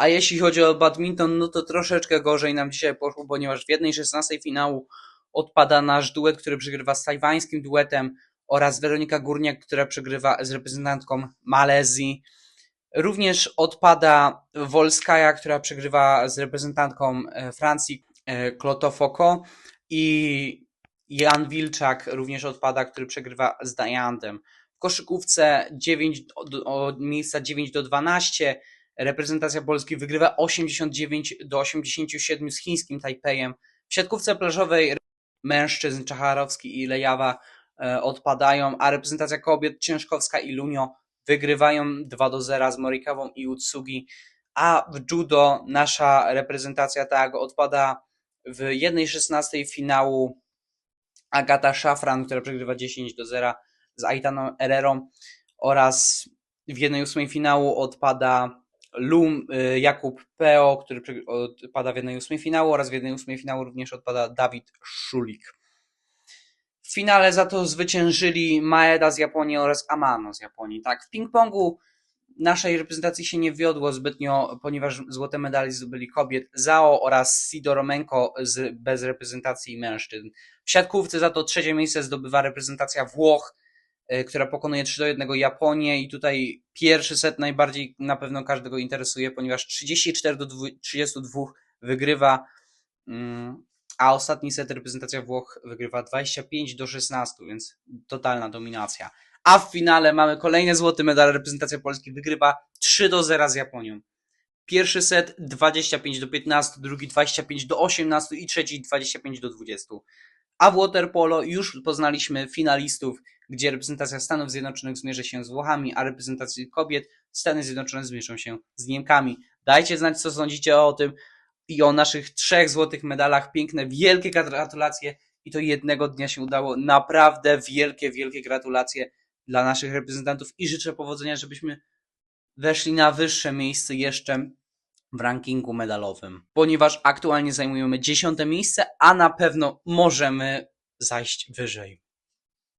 A jeśli chodzi o badminton, no to troszeczkę gorzej nam dzisiaj poszło, ponieważ w jednej 16 finału odpada nasz duet, który przegrywa z tajwańskim duetem oraz Weronika Górniak, która przegrywa z reprezentantką Malezji. Również odpada Wolskaja, która przegrywa z reprezentantką e, Francji e, Klotofoko i Jan Wilczak również odpada, który przegrywa z Dajandem. W koszykówce 9, od, od miejsca 9 do 12 reprezentacja Polski wygrywa 89 do 87 z chińskim Tajpejem. W siatkówce plażowej mężczyzn Czacharowski i Lejawa e, odpadają, a reprezentacja kobiet Ciężkowska i Lunio wygrywają 2 do 0 z Morikawą i Utsugi, a w judo nasza reprezentacja tak odpada w 1.16 finału Agata Szafran, która przegrywa 10 do 0 z Aitaną Herrerą oraz w 1.8 finału odpada Lum, y, Jakub Peo, który odpada w 1.8 finału oraz w 1.8 finału również odpada Dawid Szulik. W finale za to zwyciężyli Maeda z Japonii oraz Amano z Japonii. Tak, w ping-pongu naszej reprezentacji się nie wiodło zbytnio, ponieważ złote medali zdobyli kobiet Zao oraz Sido Romenko z, bez reprezentacji mężczyzn. W siatkówce za to trzecie miejsce zdobywa reprezentacja Włoch, która pokonuje 3 do 1 Japonię i tutaj pierwszy set najbardziej na pewno każdego interesuje, ponieważ 34 do 2 32 wygrywa, mm, a ostatni set reprezentacja Włoch wygrywa 25 do 16, więc totalna dominacja. A w finale mamy kolejny złoty medal, reprezentacja Polski wygrywa 3 do 0 z Japonią. Pierwszy set 25 do 15, drugi 25 do 18 i trzeci 25 do 20. A w waterpolo już poznaliśmy finalistów, gdzie reprezentacja Stanów Zjednoczonych zmierzy się z Włochami, a reprezentacja kobiet Stany Zjednoczone zmierzą się z Niemkami. Dajcie znać, co sądzicie o tym i o naszych trzech złotych medalach. Piękne, wielkie gratulacje i to jednego dnia się udało. Naprawdę wielkie, wielkie gratulacje dla naszych reprezentantów i życzę powodzenia, żebyśmy weszli na wyższe miejsce jeszcze w rankingu medalowym, ponieważ aktualnie zajmujemy dziesiąte miejsce, a na pewno możemy zajść wyżej.